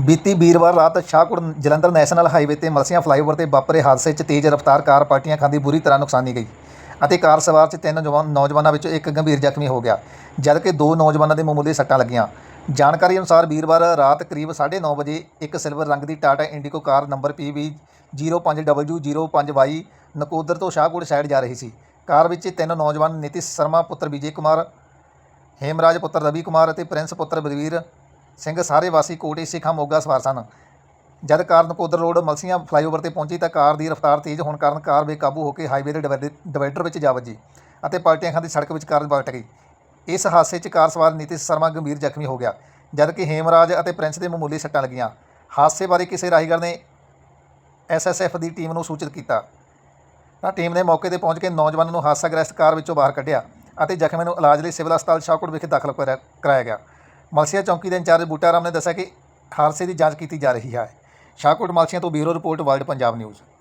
ਬੀਤੀ ਵੀਰਵਾਰ ਰਾਤ ਸ਼ਾਹਕੋਟ ਜਲੰਧਰ ਨੈਸ਼ਨਲ ਹਾਈਵੇ ਤੇ ਮਲਸੀਆਂ ਫਲਾਈਓਵਰ ਤੇ ਵਾਪਰੇ ਹਾਦਸੇ 'ਚ ਤੇਜ਼ ਰਫ਼ਤਾਰ ਕਾਰ ਪਾਰਟੀਆਂ ਖਾਂਦੀ ਬੁਰੀ ਤਰ੍ਹਾਂ ਨੁਕਸਾਨੀ ਗਈ ਅਤੇ ਕਾਰ ਸਵਾਰ 'ਚ ਤਿੰਨ ਜਵਾਨ ਨੌਜਵਾਨਾਂ ਵਿੱਚੋਂ ਇੱਕ ਗੰਭੀਰ ਜ਼ਖਮੀ ਹੋ ਗਿਆ, ਜਦਕਿ ਦੋ ਨੌਜਵਾਨਾਂ ਦੇ ਮਾਮੂਲੀ ਸੱਟਾਂ ਲੱਗੀਆਂ। ਜਾਣਕਾਰੀ ਅਨੁਸਾਰ ਵੀਰਵਾਰ ਰਾਤ ਕਰੀਬ 9:30 ਵਜੇ ਇੱਕ ਸਿਲਵਰ ਰੰਗ ਦੀ Tata Indigo car number PV 05W05Y Nakodar ਤੋਂ ਸ਼ਾਹਕੋਟ ਸਾਈਡ ਜਾ ਰਹੀ ਸੀ। ਕਾਰ ਵਿੱਚ ਤਿੰਨ ਨੌਜਵਾਨ ਨਿਤਿਸ਼ ਸ਼ਰਮਾ, ਪੁੱਤਰ ਵਿਜੇ ਕੁਮਾਰ, ਹੇਮਰਾਜ, ਪੁੱਤਰ ਰਵੀ ਕੁਮਾਰ ਅਤੇ ਪ੍ਰਿੰਸ, ਪੁੱਤਰ ਬਲਵੀਰ ਸਿੰਘ ਸਾਰੇ ਵਾਸੀ ਕੋਟੀ ਸਿੱਖਾਂ ਮੋਗਾ ਸਵਾਰ ਸਨ। ਜਦ car Nakodar road Malsian flyover ਤੇ ਪਹੁੰਚੀ ਤਾਂ ਕਾਰ ਦੀ ਰਫ਼ਤਾਰ ਤੇਜ਼ ਹੋਣ ਕਾਰਨ ਕਾਰ ਬੇਕਾਬੂ ਹੋ ਕੇ ਹਾਈਵੇ ਦੇ ਡਿਵਾਈਡ- ਡਿਵਾਈਡਰ ਵਿੱਚ ਜਾ ਵੱਜੀ ਅਤੇ ਪਲਟੀਆਂ ਖਾਂਦੀ ਸੜਕ ਵਿੱਚ ਕਾਰ ਪਲਟ ਗਈ। ਇਸ ਹਾਦਸੇ 'ਚ ਕਾਰ ਸਵਾਰ ਨਿਤਿਸ਼ ਸ਼ਰਮਾ ਗੰਭੀਰ ਜ਼ਖਮੀ ਹੋ ਗਿਆ ਜਦਕਿ ਹੇਮਰਾਜ ਅਤੇ ਪ੍ਰਿੰਸ ਦੇ ਮਾਮੂਲੀ ਸੱਟਾਂ ਲੱਗੀਆਂ। ਹਾਦਸੇ ਬਾਰੇ ਕਿਸੇ ਰਾਹੀਗਰ ਨੇ ਐਸਐਸਐਫ ਦੀ ਟੀਮ ਨੂੰ ਸੂਚਿਤ ਕੀਤਾ। ਤਾਂ ਟੀਮ ਨੇ ਮੌਕੇ ਤੇ ਪਹੁੰਚ ਕੇ ਨੌਜਵਾਨ ਨੂੰ ਹਾਦਸਾਗ੍ਰਸਤ ਕਾਰ ਵਿੱਚੋਂ ਬਾਹਰ ਕੱਢਿਆ ਅਤੇ ਜ਼ਖਮੀ ਨੂੰ ਇਲਾਜ ਲਈ ਸਿਵਲ ਹਸਪਤਾਲ ਸ਼ਾਹਕੋਟ ਵਿਖੇ ਦਾਖਲ ਕਰਾ- ਕਰਾਇਆ ਗਿਆ। ਮਲਸੀਆ ਚੌਕੀ ਦੇ ਇੰਚਾਰਜ ਬੂਟਾ ਰਾਮ ਨੇ ਦੱਸਿਆ ਕਿ ਹਾਦਸੇ ਦੀ ਜਾਂਚ ਕੀਤੀ ਜਾ ਰਹੀ ਹੈ। ਸ਼ਾਹਕੋਟ ਮਲਸੀਆਂ ਤੋਂ bureau report, world Punjab news.